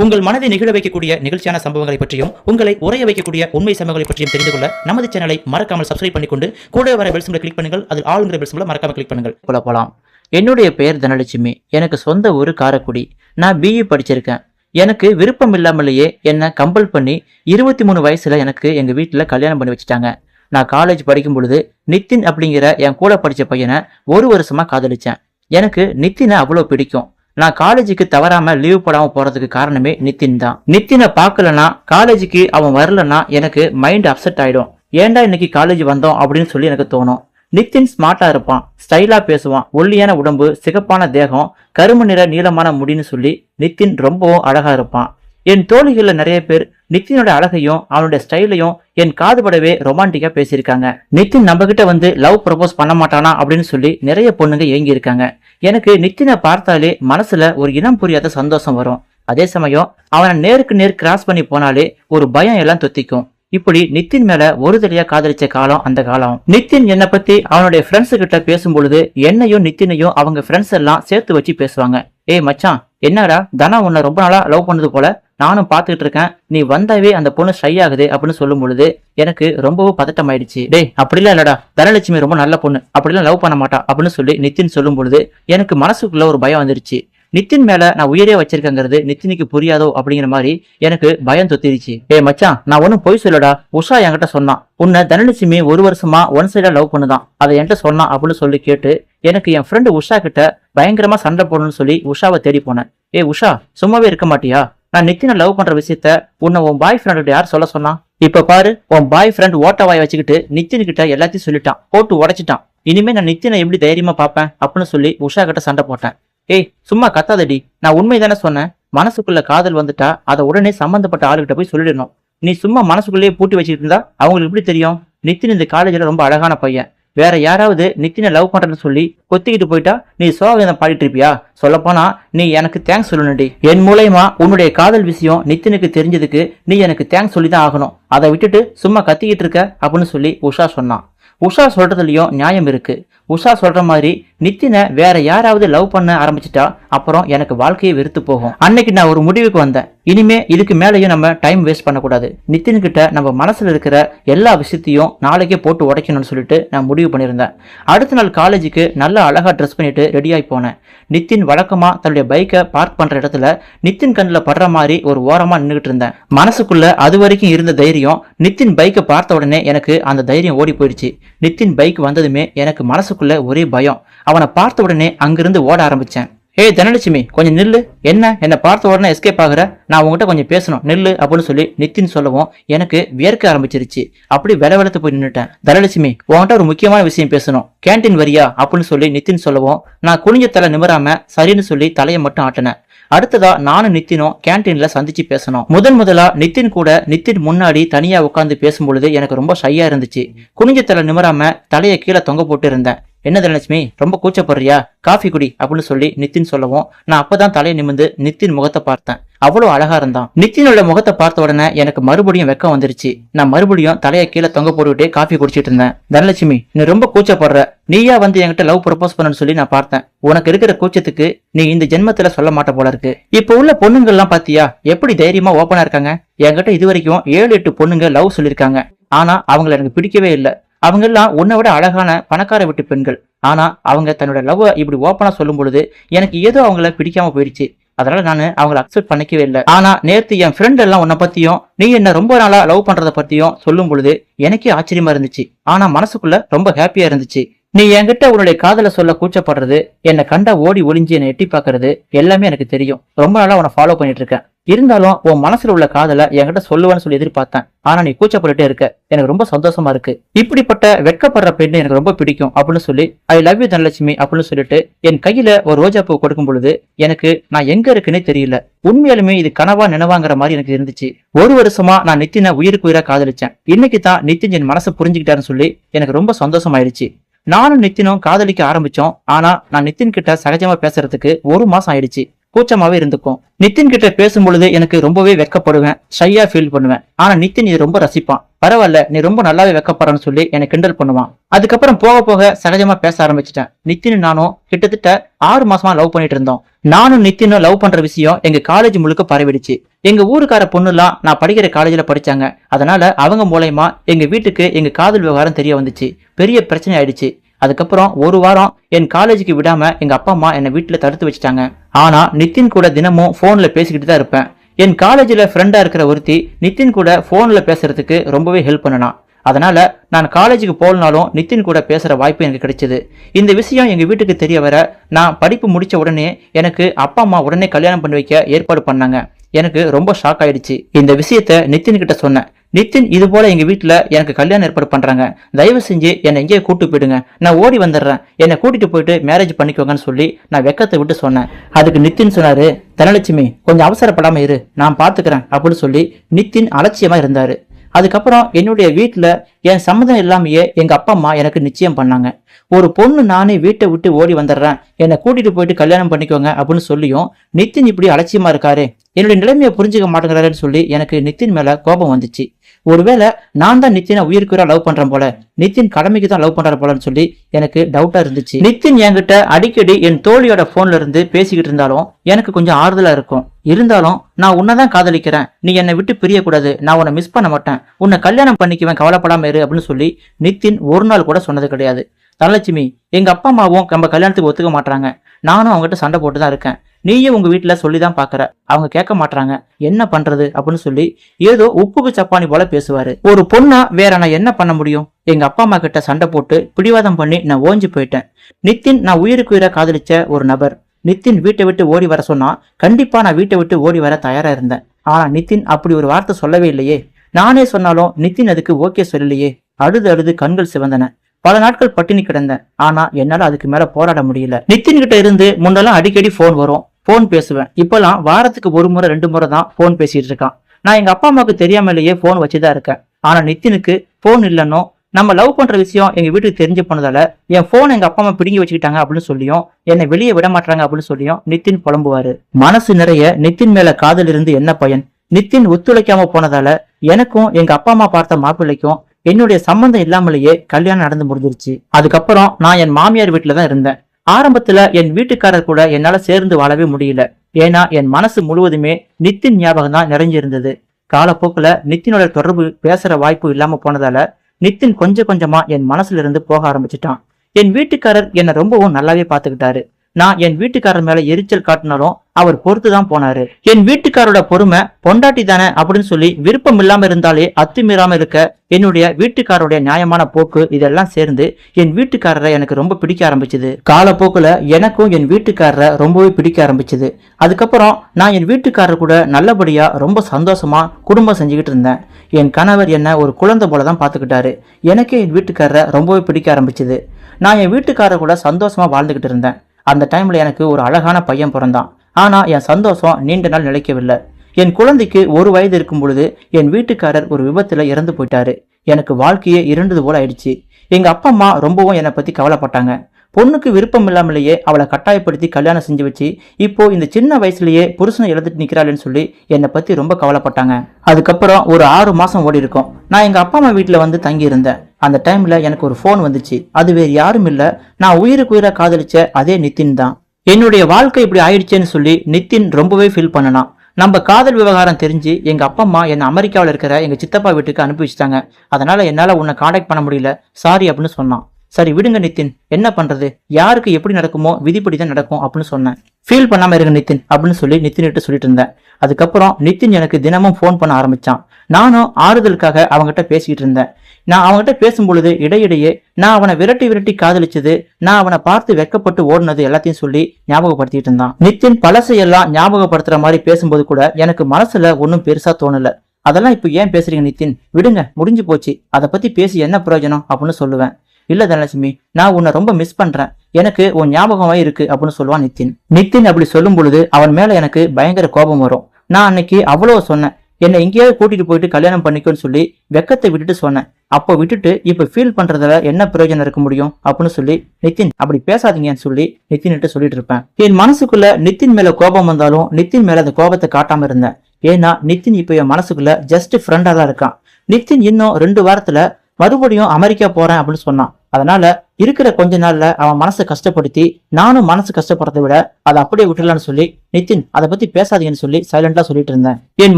உங்கள் மனதை நிகழ வைக்கக்கூடிய நிகழ்ச்சியான சம்பவங்களை பற்றியும் உங்களை உரைய வைக்கக்கூடிய உண்மை சம்பவங்களை பற்றியும் தெரிந்து கொள்ள நமது சேனலை மறக்காமல் சப்ஸ்கிரைப் பண்ணிக்கொண்டு கூட வர பெல் சிம்பிளை கிளிக் பண்ணுங்கள். அதில் ஆளுங்கிற பெல் சிம்பிளை மறக்காம கிளிக் பண்ணுங்கள். போல போலாம். என்னுடைய பெயர் தனலட்சுமி. எனக்கு சொந்த ஊர் காரைக்குடி. நான் பிஇ படிச்சிருக்கேன். எனக்கு விருப்பம் இல்லாமலேயே என்னை கம்பல் பண்ணி இருபத்தி மூணு வயசில் எனக்கு எங்கள் வீட்டில் கல்யாணம் பண்ணி வச்சுட்டாங்க. நான் காலேஜ் படிக்கும் பொழுது நித்தின் அப்படிங்கிற என் கூட படித்த பையனை ஒரு வருஷமாக காதலிச்சேன். எனக்கு நித்தினை அவ்வளோ பிடிக்கும். நான் காலேஜுக்கு தவறாம லீவ் போடாம போறதுக்கு காரணமே நித்தின் தான். நித்தினை பார்க்கலனா காலேஜுக்கு அவன் வரலனா எனக்கு மைண்ட் அப்செட் ஆயிடும். ஏன்டா இன்னைக்கு காலேஜ் வந்தோம் அப்படின்னு சொல்லி எனக்கு தோணும். நித்தின் ஸ்மார்ட்டா இருப்பான் ஸ்டைலா பேசுவான் ஒல்லியான உடம்பு சிகப்பான தேகம் கரும்பு நிற நீளமான முடின்னு சொல்லி நித்தின் ரொம்பவும் அழகா இருப்பான். என் தோழிகள்ல நிறைய பேர் நித்தினோட அழகையும் அவனுடைய ஸ்டைலையும் என் காதுபடவே ரொமான்டிக்கா பேசியிருக்காங்க. நித்தின் நம்ம கிட்ட வந்து லவ் ப்ரப்போஸ் பண்ண மாட்டானா அப்படின்னு சொல்லி நிறைய பொண்ணுங்க ஏங்கி இருக்காங்க எனக்கு நித்தினை பார்த்தாலே மனசுல ஒரு இனம் புரியாத சந்தோஷம் வரும். அதே சமயம் அவனை நேருக்கு நேர் கிராஸ் பண்ணி போனாலே ஒரு பயம் எல்லாம் தொத்திக்கும். இப்படி நித்தின் மேல ஒரு தடையா காதலிச்ச காலம் அந்த காலம். நித்தின் என்னை பத்தி அவனுடைய ஃப்ரெண்ட்ஸ் கிட்ட பேசும்பொழுது என்னையும் நித்தினையும் அவங்க ஃப்ரெண்ட்ஸ் எல்லாம் சேர்த்து வச்சு பேசுவாங்க. ஏய் மச்சான் என்னடா? தனா உன்னை ரொம்ப நாளா லவ் பண்ணது போல நானும் பார்த்துக்கிட்டு இருக்கேன். நீ வந்தாவே அந்த பொண்ணு ஷை ஆகுது அப்படின்னு சொல்லும் பொழுது எனக்கு ரொம்பவும் பதட்டம் ஆயிடுச்சு டேய் அப்படிலாம் இல்லடா. தனலட்சுமி ரொம்ப நல்ல பொண்ணு. அப்படிலாம் லவ் பண்ண மாட்டா அப்படின்னு சொல்லி நித்தின் சொல்லும் பொழுது எனக்கு மனசுக்குள்ள ஒரு பயம் வந்துருச்சு. நித்தின் மேல நான் உயிரே வச்சிருக்கேங்கிறது நித்தினுக்கு புரியாதோ அப்படிங்கிற மாதிரி எனக்கு பயம் தொத்திருச்சு. ஏய் மச்சான் நான் ஒன்னும் பொய் சொல்லடா உஷா என்கிட்ட சொன்னான். உன்னை தனலட்சுமி ஒரு வருஷமா ஒன் சைடா லவ் பண்ணுதான். அதை என்கிட்ட சொன்னான் அப்படின்னு சொல்லி கேட்டு எனக்கு என் ஃப்ரெண்டு உஷா கிட்ட பயங்கரமா சண்டை போடணும்னு சொல்லி உஷாவை தேடி போனேன். ஏய் உஷா சும்மாவே இருக்க மாட்டியா? நான் நித்தினை லவ் பண்ற விஷயத்த உன்னை உன் பாய் ஃப்ரெண்ட் யார் சொல்ல சொன்னான் இப்ப பாரு உன் பாய் ஃப்ரெண்ட் ஓட்டவாய் வச்சுக்கிட்டு நித்தின் கிட்ட எல்லாத்தையும் சொல்லிட்டான். போட்டு உடைச்சிட்டான். இனிமே நான் நித்தினை எப்படி தைரியமா பார்ப்பேன்? அப்படின்னு சொல்லி உஷா கிட்ட சண்டை போட்டேன். ஏய் சும்மா கத்தாதடி. நான் உண்மை தானே சொன்னேன். மனசுக்குள்ள காதல் வந்துட்டா அதை உடனே சம்பந்தப்பட்ட ஆளுகிட்ட போய் சொல்லிடணும். நீ சும்மா மனசுக்குள்ளேயே பூட்டி வச்சுக்கிட்டு இருந்தா அவங்களுக்கு எப்படி தெரியும்? நித்தின் இந்த காலேஜ்ல ரொம்ப அழகான பையன். வேற யாராவது நித்தினை லவ் பண்றேன்னு சொல்லி கொத்திக்கிட்டு போயிட்டா நீ சோகதம் பாடிட்டு இருப்பியா? சொல்லப்போனா நீ எனக்கு தேங்க்ஸ் சொல்லணும்டி. என் மூலயமா உன்னுடைய காதல் விஷயம் நித்தினுக்கு தெரிஞ்சதுக்கு நீ எனக்கு தேங்க்ஸ் சொல்லி தான் ஆகணும். அதை விட்டுட்டு சும்மா கத்திக்கிட்டு இருக்க அப்படின்னு சொல்லி உஷா சொன்னான். உஷா சொல்றதுலயும் நியாயம் இருக்கு. உஷா சொல்ற மாதிரி நித்தினை வேற யாராவது லவ் பண்ண ஆரம்பிச்சிட்டா அப்புறம் எனக்கு வாழ்க்கையை வெறுத்து போகும். அன்னைக்கு நான் ஒரு முடிவுக்கு வந்தேன். இனிமே இதுக்கு மேலேயும் நம்ம டைம் வேஸ்ட் பண்ணக்கூடாது. நித்தின் கிட்ட நம்ம மனசுல இருக்கிற எல்லா விஷயத்தையும் நாளைக்கே போட்டு உடைக்கணும்னு சொல்லிட்டு நான் முடிவு பண்ணியிருந்தேன். அடுத்த நாள் காலேஜுக்கு நல்லா அழகா ட்ரெஸ் பண்ணிட்டு ரெடியாகி போனேன். நித்தின் வழக்கமா தன்னுடைய பைக்கை பார்க் பண்ற இடத்துல நித்தின் கண்ணில் படுற மாதிரி ஒரு ஓரமா நின்றுகிட்டு இருந்தேன். மனசுக்குள்ள அது வரைக்கும் இருந்த தைரியம் நித்தின் பைக்கை பார்த்த உடனே எனக்கு அந்த தைரியம் ஓடி போயிடுச்சு. நித்தின் பைக் வந்ததுமே எனக்கு மனசுக்குள்ள ஒரே பயம். அவனை பார்த்த உடனே அங்கிருந்து ஓட ஆரம்பிச்சேன். ஏய் தனலட்சுமி கொஞ்சம் நில்லு. என்ன? என்னை பார்த்த உடனே எஸ்கேப் ஆகுற? நான் உங்ககிட்ட கொஞ்சம் பேசணும். நில்லு அப்படின்னு சொல்லி நித்தின் சொல்லவும் எனக்கு வியர்க்க ஆரம்பிச்சிருச்சு. அப்படி வில வெளத்து போய் நின்னுட்டேன். தனலட்சுமி உன்கிட்ட ஒரு முக்கியமான விஷயம் பேசணும். கேண்டீன் வரியா? அப்படின்னு சொல்லி நித்தின் சொல்லவும் நான் குனிஞ்ச தலை நிமிராம சரின்னு சொல்லி தலையை மட்டும் ஆட்டினேன். அடுத்ததா நானும் நித்தினும் கேன்டீன்ல சந்திச்சு பேசணும். முதன் முதலா நித்தின் கூட நித்தின் முன்னாடி தனியா உட்காந்து பேசும்பொழுது எனக்கு ரொம்ப ஷையா இருந்துச்சு. குனிஞ்ச தலை நிமிராம தலையை கீழே தொங்க போட்டு இருந்தேன். என்ன தனலட்சுமி ரொம்ப கூச்சப்படுறியா? காஃபி குடி அப்படின்னு சொல்லி நித்தின் சொல்லவும் நான் அப்பதான் தலையை நிமிந்து நித்தின் முகத்தை பார்த்தேன். அவ்வளவு அழகா இருந்தான். நித்தினோட முகத்தை பார்த்த உடனே எனக்கு மறுபடியும் வெக்கம் வந்துருச்சு. நான் மறுபடியும் தலையை கீழே தொங்க போட்டுக்கிட்டே காஃபி குடிச்சிட்டு இருந்தேன். தனலட்சுமி நீ ரொம்ப கூச்சப்படுற. நீயா வந்து என்கிட்ட லவ் ப்ரப்போஸ் பண்ணனு சொல்லி நான் பார்த்தேன். உனக்கு இருக்கிற கூச்சத்துக்கு நீ இந்த ஜென்மத்துல சொல்ல மாட்ட போல இருக்கு. இப்ப உள்ள பொண்ணுங்க எல்லாம் பாத்தியா? எப்படி தைரியமா ஓப்பனா இருக்காங்க? என்கிட்ட இது வரைக்கும் ஏழு எட்டு பொண்ணுங்க லவ் சொல்லிருக்காங்க ஆனா அவங்கள எனக்கு பிடிக்கவே இல்லை. அவங்க எல்லாம் உன்னை விட அழகான பணக்கார வீட்டு பெண்கள். ஆனா அவங்க தன்னோட லவ் இப்படி ஓப்பனா சொல்லும் பொழுது எனக்கு ஏதோ அவங்கள பிடிக்காம போயிடுச்சு. அதனால நான் அவங்கள அக்செப்ட் பண்ணிக்கவே இல்லை. ஆனா நேத்து என் ஃப்ரெண்ட் எல்லாம் உன்னை பத்தியும் நீ என்ன ரொம்ப நாளா லவ் பண்றத பத்தியும் சொல்லும் பொழுது எனக்கே ஆச்சரியமா இருந்துச்சு. ஆனா மனசுக்குள்ள ரொம்ப ஹாப்பியா இருந்துச்சு. நீ என்கிட்ட உன்னுடைய காதல சொல்ல கூச்சப்படுறது என்னை கண்டா ஓடி ஒளிஞ்சு என்னை எட்டி பாக்குறது எல்லாமே எனக்கு தெரியும். ரொம்ப நாளா உன்னை ஃபாலோ பண்ணிட்டு இருக்கேன். இருந்தாலும் உன் மனசுல உள்ள காதல என்கிட்ட சொல்லுவேன்னு சொல்லி எதிர்பார்த்தேன். ஆனா நீ கூச்சப்பட்டுட்டே இருக்க. எனக்கு ரொம்ப சந்தோஷமா இருக்கு. இப்படிப்பட்ட வெட்கப்படுற பெண்ணு எனக்கு ரொம்ப பிடிக்கும் அப்படின்னு சொல்லி ஐ லவ் யூ தனலட்சுமி அப்படின்னு சொல்லிட்டு என் கையில ஒரு ரோஜா பூ கொடுக்கும் பொழுது எனக்கு நான் எங்க இருக்குன்னே தெரியல. உண்மையாலுமே இது கனவா நினைவாங்கிற மாதிரி எனக்கு இருந்துச்சு. ஒரு வருஷமா நான் நித்தின உயிருக்கு உயிரா காதலிச்சேன். இன்னைக்கு தான் நித்தின் என் மனசை புரிஞ்சுக்கிட்டாருன்னு சொல்லி எனக்கு ரொம்ப சந்தோஷமாயிருச்சு. நானும் நித்தினும் காதலிக்க ஆரம்பிச்சோம். ஆனா நான் நித்தின் கிட்ட சகஜமா பேசுறதுக்கு ஒரு மாசம் ஆயிடுச்சு. கூச்சமாவே இருந்துக்கும். நித்தின் கிட்ட பேசும் பொழுது எனக்கு ரொம்பவே வெக்கப்படுவேன். ஷையா ஃபீல் பண்ணுவேன். ஆனா நித்தின் இது ரொம்ப ரசிப்பான். பரவாயில்ல நீ ரொம்ப நல்லாவே வெக்கப்படுறன்னு சொல்லி என்னை கிண்டல் பண்ணுவான். அதுக்கப்புறம் போக போக சகஜமா பேச ஆரம்பிச்சிட்டேன். நித்தின் நானும் கிட்டத்தட்ட ஆறு மாசமா லவ் பண்ணிட்டு இருந்தோம். நானும் நித்தினும் லவ் பண்ற விஷயம் எங்க காலேஜ் முழுக்க பரவிடுச்சு. எங்க ஊருக்கார பொண்ணுலாம் நான் படிக்கிற காலேஜ்ல படிச்சாங்க. அதனால அவங்க மூலயமா எங்க வீட்டுக்கு எங்க காதல் விவகாரம் தெரிய வந்துச்சு. பெரிய பிரச்சனை ஆயிடுச்சு. அதுக்கப்புறம் ஒரு வாரம் என் காலேஜுக்கு விடாம எங்க அப்பா அம்மா என்னை வீட்டுல தடுத்து வச்சுட்டாங்க. ஆனா நித்தின் கூட தினமும் போன்ல பேசிக்கிட்டு தான் இருப்பேன். என் காலேஜ்ல ஃப்ரெண்டா இருக்கிற ஒருத்தி நித்தின் கூட போன்ல பேசுறதுக்கு ரொம்பவே ஹெல்ப் பண்ணனா. அதனால நான் காலேஜுக்கு போகலனாலும் நித்தின் கூட பேசுற வாய்ப்பு எனக்கு கிடைச்சது. இந்த விஷயம் எங்க வீட்டுக்கு தெரிய வர நான் படிப்பு முடிச்ச உடனே எனக்கு அப்பா அம்மா உடனே கல்யாணம் பண்ணி வைக்க ஏற்பாடு பண்ணாங்க. எனக்கு ரொம்ப ஷாக் ஆயிடுச்சு. இந்த விஷயத்த நித்தின் கிட்ட சொன்னேன். நித்தின் இது போல எங்க வீட்டுல எனக்கு கல்யாணம் ஏற்பாடு பண்றாங்க. தயவு செஞ்சு என்னை எங்கேயே கூட்டு போயிடுங்க. நான் ஓடி வந்துடுறேன். என்னை கூட்டிட்டு போயிட்டு மேரேஜ் பண்ணிக்கோங்கன்னு சொல்லி நான் வெக்கத்தை விட்டு சொன்னேன். அதுக்கு நித்தின் சொன்னாரு தனலட்சுமி கொஞ்சம் அவசரப்படாம இரு. நான் பாத்துக்கிறேன் அப்படின்னு சொல்லி நித்தின் அலட்சியமா இருந்தாரு. அதுக்கப்புறம் என்னுடைய வீட்டுல என் சம்மதம் இல்லாமயே எங்க அப்பா அம்மா எனக்கு நிச்சயம் பண்ணாங்க. ஒரு பொண்ணு நானே வீட்டை விட்டு ஓடி வந்துடுறேன். என்னை கூட்டிட்டு போயிட்டு கல்யாணம் பண்ணிக்கோங்க அப்படின்னு சொல்லியும் நித்தின் இப்படி அலட்சியமா இருக்காரு. என்னுடைய நிலைமையை புரிஞ்சுக்க மாட்டேங்கிறாருன்னு சொல்லி எனக்கு நித்தின் மேல கோபம் வந்துச்சு. ஒருவேளை நான் தான் நித்தினை உயிருக்குற லவ் பண்றேன் போல. நித்தின் கடமைக்கு தான் லவ் பண்ற போலன்னு சொல்லி எனக்கு டவுட்டா இருந்துச்சு. நித்தின் என்கிட்ட அடிக்கடி என் தோழியோட போன்ல இருந்து பேசிக்கிட்டு இருந்தாலும் எனக்கு கொஞ்சம் ஆறுதலா இருக்கும். இருந்தாலும் நான் உன்னதான் காதலிக்கிறேன். நீ என்னை விட்டு பிரியக்கூடாது. நான் உன்னை மிஸ் பண்ண மாட்டேன். உன்னை கல்யாணம் பண்ணிக்குவேன் கவலைப்படாம இரு அப்படின்னு சொல்லி நித்தின் ஒரு நாள் கூட சொன்னது கிடையாது. தனலட்சுமி எங்க அப்பா அம்மாவும் நம்ம கல்யாணத்துக்கு ஒத்துக்க மாட்டாங்க நானும் அவங்ககிட்ட சண்டை போட்டு தான் இருக்கேன். நீயும் உங்க வீட்டுல சொல்லி தான் பாக்குற. அவங்க கேட்க மாட்டாங்க என்ன பண்றது? அப்படின்னு சொல்லி ஏதோ உப்புக்கு சப்பானி போல பேசுவாரு. ஒரு பொண்ணா வேற நான் என்ன பண்ண முடியும்? எங்க அப்பா அம்மா கிட்ட சண்டை போட்டு பிடிவாதம் பண்ணி நான் ஓஞ்சி போயிட்டேன். நித்தின் நான் உயிருக்கு உயிரை காதலிச்ச ஒரு நபர். நித்தின் வீட்டை விட்டு ஓடி வர சொன்னா கண்டிப்பா நான் வீட்டை விட்டு ஓடி வர தயாரா இருந்தேன். ஆனா நித்தின் அப்படி ஒரு வார்த்தை சொல்லவே இல்லையே. நானே சொன்னாலும் நித்தின் அதுக்கு ஓகே சொல்லலையே. அழுது அழுது கண்கள் சிவந்தன. பல நாட்கள் பட்டினி கிடந்தேன். ஆனா என்னால அதுக்கு மேல போராட முடியல. நித்தின் கிட்ட இருந்து முன்னெல்லாம் அடிக்கடி ஃபோன் வரும். ஃபோன் பேசுவேன். இப்போல்லாம் வாரத்துக்கு ஒரு முறை ரெண்டு முறை தான் ஃபோன் பேசிட்டு இருக்கான். நான் எங்க அப்பா அம்மாவுக்கு தெரியாமலேயே ஃபோன் வச்சுதான் இருக்கேன். ஆனா நித்தினுக்கு ஃபோன் இல்லைன்னும் நம்ம லவ் பண்ற விஷயம் எங்க வீட்டுக்கு தெரிஞ்சு போனதால என் போன் எங்க அப்பா அம்மா பிடுங்கி வச்சுக்கிட்டாங்க அப்படின்னு சொல்லியும் என்னை வெளியே விட மாட்டாங்க அப்படின்னு சொல்லியும் நித்தின் புலம்புவாரு. மனசு நிறைய நித்தின் மேல காதல் இருந்து என்ன பயன்? நித்தின் ஒத்துழைக்காம போனதால எனக்கும் எங்க அப்பா அம்மா பார்த்த மாப்பிள்ளைக்கும் என்னுடைய சம்பந்தம் இல்லாமலேயே கல்யாணம் நடந்து முடிஞ்சிருச்சு. அதுக்கப்புறம் நான் என் மாமியார் வீட்டுல தான் இருந்தேன். ஆரம்பத்துல என் வீட்டுக்காரர் கூட என்னால சேர்ந்து வாழவே முடியல. ஏன்னா என் மனசு முழுவதுமே நித்தின் ஞாபகம் தான் நிறைஞ்சிருந்தது. காலப்போக்குல நித்தினோட தொடர்பு பேசுற வாய்ப்பு இல்லாம போனதால நித்தின் கொஞ்சம் கொஞ்சமா என் மனசுல இருந்து போக ஆரம்பிச்சிட்டான். என் வீட்டுக்காரர் என்னை ரொம்பவும் நல்லாவே பாத்துக்கிட்டாரு நான் என் வீட்டுக்காரர் மேல எரிச்சல் காட்டினாலும் அவர் பொறுத்து தான் போனாரு. என் வீட்டுக்காரோட பொறுமை பொண்டாட்டி தானே அப்படின்னு சொல்லி விருப்பம் இல்லாம இருந்தாலே அத்துமீறாம இருக்க என்னுடைய வீட்டுக்காரோடைய நியாயமான போக்கு இதெல்லாம் சேர்ந்து என் வீட்டுக்காரரை எனக்கு ரொம்ப பிடிக்க ஆரம்பிச்சது. காலப்போக்குல எனக்கும் என் வீட்டுக்காரரை ரொம்பவே பிடிக்க ஆரம்பிச்சது. அதுக்கப்புறம் நான் என் வீட்டுக்காரர் கூட நல்லபடியா ரொம்ப சந்தோஷமா குடும்பம் செஞ்சுக்கிட்டு இருந்தேன். என் கணவர் என்ன ஒரு குழந்தை போல தான் பார்த்துக்கிட்டாரு. எனக்கே என் வீட்டுக்காரரை ரொம்பவே பிடிக்க ஆரம்பிச்சது. நான் என் வீட்டுக்காரர் கூட சந்தோஷமா வாழ்ந்துகிட்டு இருந்தேன். அந்த டைமில் எனக்கு ஒரு அழகான பையன் பிறந்தான். ஆனால் என் சந்தோஷம் நீண்ட நாள் நிலைக்கவில்லை. என் குழந்தைக்கு ஒரு வயது இருக்கும் பொழுது என் வீட்டுக்காரர் ஒரு விபத்தில் இறந்து போயிட்டாரு. எனக்கு வாழ்க்கையே இருண்டது போல ஆயிடுச்சு. எங்கள் அப்பா அம்மா ரொம்பவும் என்னை பற்றி கவலைப்பட்டாங்க. பொண்ணுக்கு விருப்பம் இல்லாமலேயே அவளை கட்டாயப்படுத்தி கல்யாணம் செஞ்சு வச்சு இப்போ இந்த சின்ன வயசுலயே புருஷனை எழுதிட்டு நிக்கிறாள்னு சொல்லி என்னை பத்தி ரொம்ப கவலைப்பட்டாங்க. அதுக்கப்புறம் ஒரு ஆறு மாசம் ஓடி இருக்கும். நான் எங்க அப்பா அம்மா வீட்டுல வந்து தங்கி இருந்தேன் அந்த டைம்ல எனக்கு ஒரு ஃபோன் வந்துச்சு. அது வேறு யாரும் இல்ல. நான் உயிருக்கு உயிரா காதலிச்ச அதே நித்தின் தான். என்னுடைய வாழ்க்கை இப்படி ஆயிடுச்சேன்னு சொல்லி நித்தின் ரொம்பவே ஃபீல் பண்ணனான் நம்ம காதல் விவகாரம் தெரிஞ்சு எங்க அப்பா அம்மா என்னை அமெரிக்காவில் இருக்கிற எங்க சித்தப்பா வீட்டுக்கு அனுப்பி வச்சுட்டாங்க. அதனால என்னால உன்னை காண்டாக்ட் பண்ண முடியல. சாரி அப்படின்னு சொன்னான். சரி விடுங்க நித்தின். என்ன பண்றது? யாருக்கு எப்படி நடக்குமோ விதிப்படி தான் நடக்கும் அப்படின்னு சொன்னேன். ஃபீல் பண்ணாம இருங்க நித்தின் அப்படின்னு சொல்லி நித்தின்கிட்ட சொல்லிட்டு இருந்தேன். அதுக்கப்புறம் நித்தின் எனக்கு தினமும் ஃபோன் பண்ண ஆரம்பிச்சான். நானும் ஆறுதலுக்காக அவங்ககிட்ட பேசிக்கிட்டு இருந்தேன். நான் அவன்கிட்ட பேசும்பொழுது இடையிடையே நான் அவனை விரட்டி விரட்டி காதலிச்சது நான் அவனை பார்த்து வெட்கப்பட்டு ஓடுனது எல்லாத்தையும் சொல்லி ஞாபகப்படுத்திட்டு இருந்தான். நித்தின் பழசையெல்லாம் ஞாபகப்படுத்துற மாதிரி பேசும்போது கூட எனக்கு மனசுல ஒன்றும் பெருசா தோணல. அதெல்லாம் இப்போ ஏன் பேசுறீங்க நித்தின்? விடுங்க முடிஞ்சு போச்சு. அதை பத்தி பேசி என்ன பிரயோஜனம் அப்படின்னு சொல்லுவேன். இல்ல தனலட்சுமி நான் உன்னை ரொம்ப மிஸ் பண்றேன். எனக்கு உன் ஞாபகமா இருக்கு அப்படின்னு சொல்லுவான் நித்தின். நித்தின் அப்படி சொல்லும் பொழுது அவன் மேல எனக்கு பயங்கர கோபம் வரும். நான் அன்னைக்கு அவ்வளவு சொன்னேன். என்னை எங்கேயாவது கூட்டிட்டு போயிட்டு கல்யாணம் பண்ணிக்கோன்னு சொல்லி வெக்கத்தை விட்டுட்டு சொன்னேன். அப்போ விட்டுட்டு இப்ப ஃபீல் பண்றதுல என்ன பிரயோஜனம் இருக்க முடியும் அப்படின்னு சொல்லி நிதின் அப்படி பேசாதீங்கன்னு சொல்லி நித்தின்கிட்ட சொல்லிட்டு இருப்பேன். என் மனசுக்குள்ள நித்தின் மேல கோபம் வந்தாலும் நித்தின் மேல அந்த கோபத்தை காட்டாம இருந்தேன். ஏன்னா நித்தின் இப்ப என் மனசுக்குள்ள ஜஸ்ட் ஃப்ரெண்டா தான் இருக்கான். நித்தின் இன்னும் ரெண்டு வாரத்துல மறுபடியும் அமெரிக்கா போறேன் அப்படின்னு சொன்னான். அதனால இருக்கிற கொஞ்ச நாள்ல அவன் மனசை கஷ்டப்படுத்தி நானும் மனசு கஷ்டப்படுறதை விட அதை அப்படியே விட்டுலான்னு சொல்லி நிதின் அதை பத்தி பேசாதீங்கன்னு சொல்லி சைலண்டா சொல்லிட்டு இருந்தேன். என்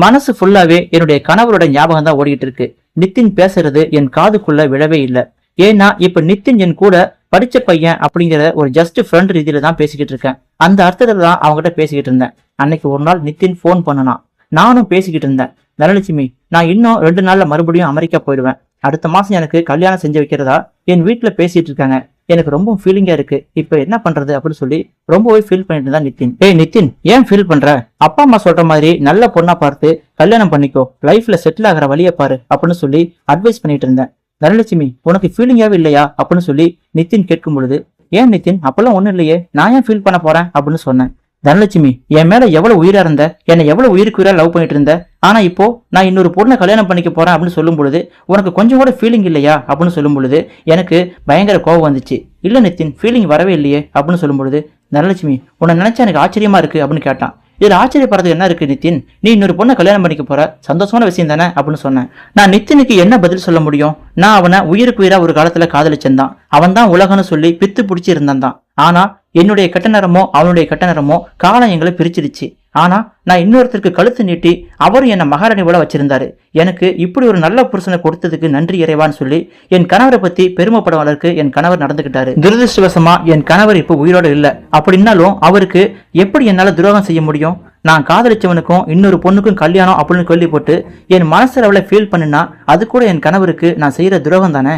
மனசு ஃபுல்லாவே என்னுடைய கணவரோட ஞாபகம் தான் ஓடிட்டு இருக்கு. நிதின் பேசுறது என் காதுக்குள்ள விழவே இல்லை. ஏன்னா இப்ப நிதின் என் கூட படிச்ச பையன் அப்படிங்கிற ஒரு ஜஸ்ட் ஃப்ரெண்ட் ரீதியில தான் பேசிக்கிட்டு இருக்கேன். அந்த அர்த்தத்துல தான் அவங்ககிட்ட பேசிக்கிட்டு இருந்தேன். அன்னைக்கு ஒரு நாள் நிதின் ஃபோன் பண்ணனான். நானும் பேசிக்கிட்டு இருந்தேன். தனலட்சுமி நான் இன்னும் ரெண்டு நாள்ல மறுபடியும் அமெரிக்கா போயிடுவேன். அடுத்த மாதம் எனக்கு கல்யாணம் செஞ்சு வைக்கிறதா? என் வீட்டில் பேசிட்டு இருக்காங்க. எனக்கு ரொம்ப ஃபீலிங்கா இருக்கு. இப்ப என்ன பண்றது அப்படின்னு சொல்லி ரொம்பவே ஃபீல் பண்ணிட்டு இருந்தா நிதின் ஏய் நிதின் ஏன் ஃபீல் பண்ற? அப்பா அம்மா சொல்ற மாதிரி நல்ல பொண்ணா பார்த்து கல்யாணம் பண்ணிக்கோ. லைஃப்ல செட்டில் ஆகிற வழியை பாரு அப்படின்னு சொல்லி அட்வைஸ் பண்ணிட்டு இருந்தேன். தனலட்சுமி உனக்கு ஃபீலிங்காவே இல்லையா? அப்படின்னு சொல்லி நிதின் கேட்கும் பொழுது ஏன் நிதின் அப்பெல்லாம் ஒன்றும் இல்லையே. நான் ஏன் ஃபீல் பண்ண போறேன் அப்படின்னு சொன்னேன். தனலட்சுமி என் மேல எவ்வளவு உயிரா இருந்த? என்னை எவ்வளவு உயிருக்கு உயிரா லவ் பண்ணிட்டு இருந்த? ஆனா இப்போ நான் இன்னொரு பொண்ணை கல்யாணம் பண்ணிக்க போறேன் அப்படின்னு சொல்லும் பொழுது உனக்கு கொஞ்சம் கூட ஃபீலிங் இல்லையா? அப்படின்னு சொல்லும் பொழுது எனக்கு பயங்கர கோவம் வந்துச்சு. இல்ல நித்தின் ஃபீலிங் வரவே இல்லையே. அப்படின்னு சொல்லும் பொழுது தனலட்சுமி உன்னை நினைச்சா எனக்கு ஆச்சரியமா இருக்கு அப்படின்னு கேட்டான். இதுல ஆச்சரியப்படுறது என்ன இருக்கு நித்தின்? நீ இன்னொரு பொண்ணை கல்யாணம் பண்ணிக்க போற? சந்தோஷமான விஷயம் தானே? அப்படின்னு சொன்னேன். நான் நித்தினுக்கு என்ன பதில் சொல்ல முடியும்? நான் அவனை உயிருக்கு உயிரா ஒரு காலத்துல காதலிச்சிருந்தான் அவன் தான் உலகம்னு சொல்லி பித்து பிடிச்சி இருந்தான் தான். ஆனா என்னுடைய கெட்ட நேரமோ அவனுடைய கெட்ட நேரமோ காலம் எங்களை பிரிச்சிருச்சு ஆனா நான் இன்னொருத்தருக்கு கழுத்து நீட்டி அவரும் என்னை மகாராணி போல வச்சிருந்தாரு. எனக்கு இப்படி ஒரு நல்ல புருஷனை கொடுத்ததுக்கு நன்றி இறைவான்னு சொல்லி என் கணவரை பத்தி பெருமைப்படும் என் கணவர் நடந்துகிட்டாரு. துரதிருஷ்டவசமா என் கணவர் இப்போ உயிரோட இல்ல. அப்படின்னாலும் அவருக்கு எப்படி என்னால துரோகம் செய்ய முடியும்? நான் காதலிச்சவனுக்கும் இன்னொரு பொண்ணுக்கும் கல்யாணம் அப்படின்னு சொல்லி போட்டு என் மனசளவில் ஃபீல் பண்ணுனா அது கூட என் கணவருக்கு நான் செய்யற துரோகம் தானே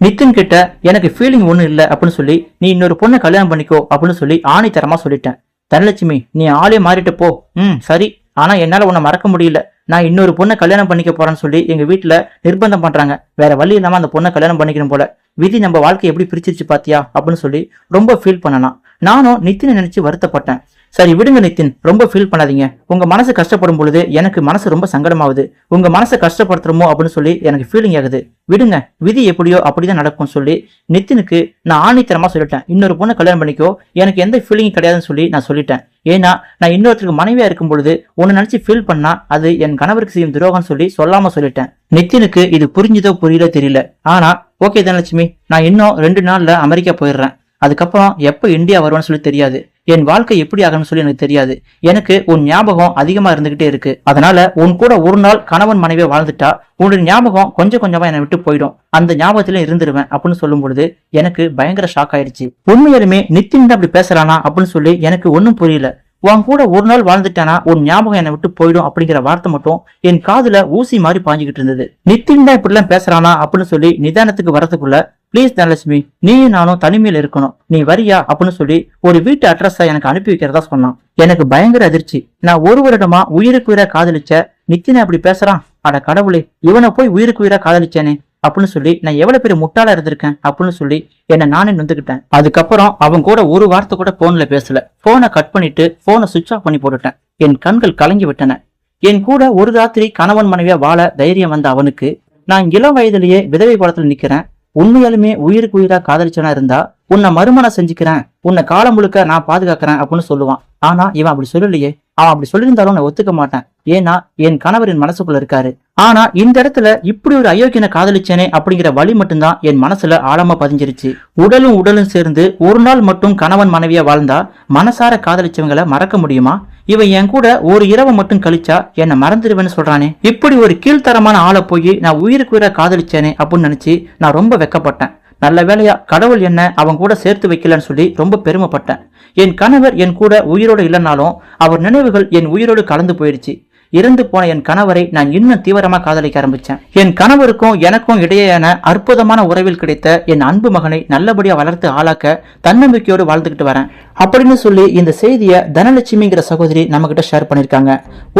நித்தின் கிட்ட எனக்கு ஃபீலிங் ஒன்றும் இல்லை அப்படின்னு சொல்லி நீ இன்னொரு பொண்ணை கல்யாணம் பண்ணிக்கோ அப்படின்னு சொல்லி ஆணைத்தரமா சொல்லிட்டேன். தனலட்சுமி நீ ஆளே மாறிட்டு போ. ம் சரி. ஆனா என்னால உன்னை மறக்க முடியல. நான் இன்னொரு பொண்ணை கல்யாணம் பண்ணிக்க போறேன்னு சொல்லி எங்க வீட்டுல நிர்பந்தம் பண்றாங்க. வேற வழி இல்லாம அந்த பொண்ணை கல்யாணம் பண்ணிக்கணும் போல. விதி நம்ம வாழ்க்கை எப்படி பிரிச்சிருச்சு பாத்தியா? அப்படின்னு சொல்லி ரொம்ப ஃபீல் பண்ணலாம். நானும் நித்தினை நினைச்சு வருத்தப்பட்டேன். சரி விடுங்க நித்தின். ரொம்ப ஃபீல் பண்ணாதீங்க. உங்க மனசு கஷ்டப்படும் பொழுது எனக்கு மனசு ரொம்ப சங்கடமாகுது. உங்க மனசை கஷ்டப்படுத்துறமோ அப்படின்னு சொல்லி எனக்கு ஃபீலிங் ஆகுது. விடுங்க விதி எப்படியோ அப்படிதான் நடக்கும் சொல்லி நித்தினுக்கு நான் ஆணித்தரமா சொல்லிட்டேன். இன்னொரு பொண்ணை கல்யாணம் பண்ணிக்கோ. எனக்கு எந்த ஃபீலிங் கிடையாதுன்னு சொல்லி நான் சொல்லிட்டேன். ஏன்னா நான் இன்னொருத்தருக்கு மனைவியா இருக்கும் பொழுது உன்னை நினைச்சு ஃபீல் பண்ணா அது என் கணவருக்கு செய்யும் துரோகம்னு சொல்லி சொல்லாம சொல்லிட்டேன். நித்தினுக்கு இது புரிஞ்சுதோ புரியல தெரியல. ஆனா ஓகே தனலட்சுமி நான் இன்னும் ரெண்டு நாள்ல அமெரிக்கா போயிடுறேன். அதுக்கப்புறம் எப்ப இந்தியா வருவான்னு சொல்லி தெரியாது. என் வாழ்க்கை எப்படி ஆகணும்னு சொல்லி எனக்கு தெரியாது. எனக்கு உன் ஞாபகம் அதிகமா இருந்துகிட்டே இருக்கு. அதனால உன் கூட ஒரு நாள் கணவன் மனைவியா வாழ்ந்துட்டா உன்னுடைய ஞாபகம் கொஞ்சம் கொஞ்சமா என்னை விட்டு போயிடும். அந்த ஞாபகத்திலே இருந்துருவேன் அப்படின்னு சொல்லும் பொழுது எனக்கு பயங்கர ஷாக் ஆயிடுச்சு. உண்மையாலுமே நித்தின் அப்படி பேசுறானா அப்படின்னு சொல்லி எனக்கு ஒன்னும் புரியல. உன் கூட ஒரு நாள் வாழ்ந்துட்டானா உன் ஞாபகம் என்னை விட்டு போயிடும் அப்படிங்கிற வார்த்தை மட்டும் என் காதுல ஊசி மாதிரி பாஞ்சுக்கிட்டு இருந்தது. நித்தின் தான் இப்படிலாம் பேசுறானா அப்படின்னு சொல்லி நிதானத்துக்கு வரதுக்குள்ள ப்ளீஸ் தனலட்சுமி நீயும் நானும் தனிமையில் இருக்கணும். நீ வரியா? அப்படின்னு சொல்லி ஒரு வீட்டு அட்ரஸை எனக்கு அனுப்பி வைக்கிறதா சொன்னான். எனக்கு பயங்கர அதிர்ச்சி. நான் ஒரு வருடமா உயிருக்கு உயிரா காதலிச்ச நித்தினை அப்படி பேசுறான்? அட கடவுளே இவனை போய் உயிருக்கு உயிரா காதலிச்சேனே. அப்படின்னு சொல்லி நான் எவ்வளவு பெரிய முட்டாளா இருந்திருக்கேன்? அப்படின்னு சொல்லி என்ன நானே நொந்துக்கிட்டேன். அதுக்கப்புறம் அவன் கூட ஒரு வார்த்தை கூட போன்ல பேசல. போனை கட் பண்ணிட்டு போனை சுவிட்ச் ஆஃப் பண்ணி போட்டுட்டேன். என் கண்கள் கலங்கி விட்டன. என் கூட ஒரு ராத்திரி கணவன் மனைவியா வாழ தைரியம் வந்த அவனுக்கு நான் இளம் வயதிலேயே விதவை படத்தில் நிக்கிறேன். உண்மையாலுமே உயிருக்கு உயிரா காதலிச்சனா இருந்தா உன்னை மறுமணம் செஞ்சுக்கிறேன். உன்னை காலம் முழுக்க நான் பாதுகாக்கிறேன் அப்படின்னு சொல்லுவான். ஆனா இவன் அப்படி சொல்லலையே. அவன் அப்படி சொல்லியிருந்தாலும் நான் ஒத்துக்க மாட்டேன். ஏன்னா என் கணவரின் மனசுக்குள்ள இருக்காரு. ஆனா இந்த இடத்துல இப்படி ஒரு அயோக்கியனை காதலிச்சேனே அப்படிங்கிற வழி மட்டும்தான் என் மனசுல ஆழமா பதிஞ்சிருச்சு. உடலும் உடலும் சேர்ந்து ஒரு நாள் மட்டும் கணவன் மனைவியா வாழ்ந்தா மனசார காதலிச்சவங்களை மறக்க முடியுமா? இவன் என் கூட ஒரு இரவை மட்டும் கழிச்சா என்னை மறந்துடுவேன்னு சொல்றானே. இப்படி ஒரு கீழ்த்தரமான ஆளை போய் நான் உயிருக்கு உயிரை காதலிச்சேனே அப்படின்னு நினைச்சு நான் ரொம்ப வெக்கப்பட்டேன். நல்ல வேலையா கடவுள் என்ன அவன் கூட சேர்த்து வைக்கலன்னு சொல்லி ரொம்ப பெருமைப்பட்டேன். என் கணவர் என் கூட உயிரோடு இல்லைனாலும் அவர் நினைவுகள் என் உயிரோடு கலந்து போயிடுச்சு. இறந்து போன என் கணவரை நான் இன்னும் தீவிரமா காதலிக்க ஆரம்பிச்சேன். என் கணவருக்கும் எனக்கும் இடையேயான அற்புதமான உறவில் கிடைத்த என் அன்பு மகனை நல்லபடியா வளர்த்து ஆளாக்க தன்னம்பிக்கையோடு வாழ்ந்துகிட்டு வரேன். அப்படின்னு சொல்லி இந்த செய்தியை தனலட்சுமிங்கிற சகோதரி நம்ம கிட்ட ஷேர் பண்ணிருக்காங்க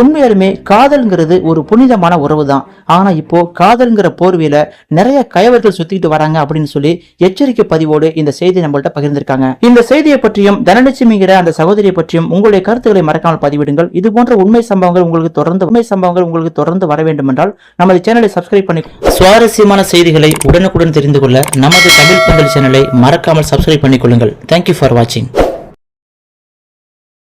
உண்மையாலுமே காதல்ங்கிறது ஒரு புனிதமான உறவு தான் ஆனா இப்போ காதல்ங்கிற போர்வையில நிறைய கயவர்கள் சுத்திட்டு வராங்க அப்படின்னு சொல்லி எச்சரிக்கை பதிவோடு இந்த செய்தி நம்மள்ட்ட பகிர்ந்திருக்காங்க. இந்த செய்தியை பற்றியும் தனலட்சுமிங்கிற அந்த சகோதரியை பற்றியும் உங்களுடைய கருத்துக்களை மறக்காமல் பதிவிடுங்கள். இது போன்ற உண்மை சம்பவங்கள் உங்களுக்கு தொடர்ந்து உண்மை சம்பவங்கள் உங்களுக்கு தொடர்ந்து வர வேண்டும் என்றால் நமது சேனலை சப்ஸ்கிரைப் பண்ணி சுவாரஸ்யமான செய்திகளை உடனுக்குடன் தெரிந்து கொள்ள நமது தமிழ் பந்தல் சேனலை மறக்காமல் சப்ஸ்கிரைப் பண்ணிக்கொள்ளுங்கள். தேங்க்யூ ஃபார் வாட்சிங்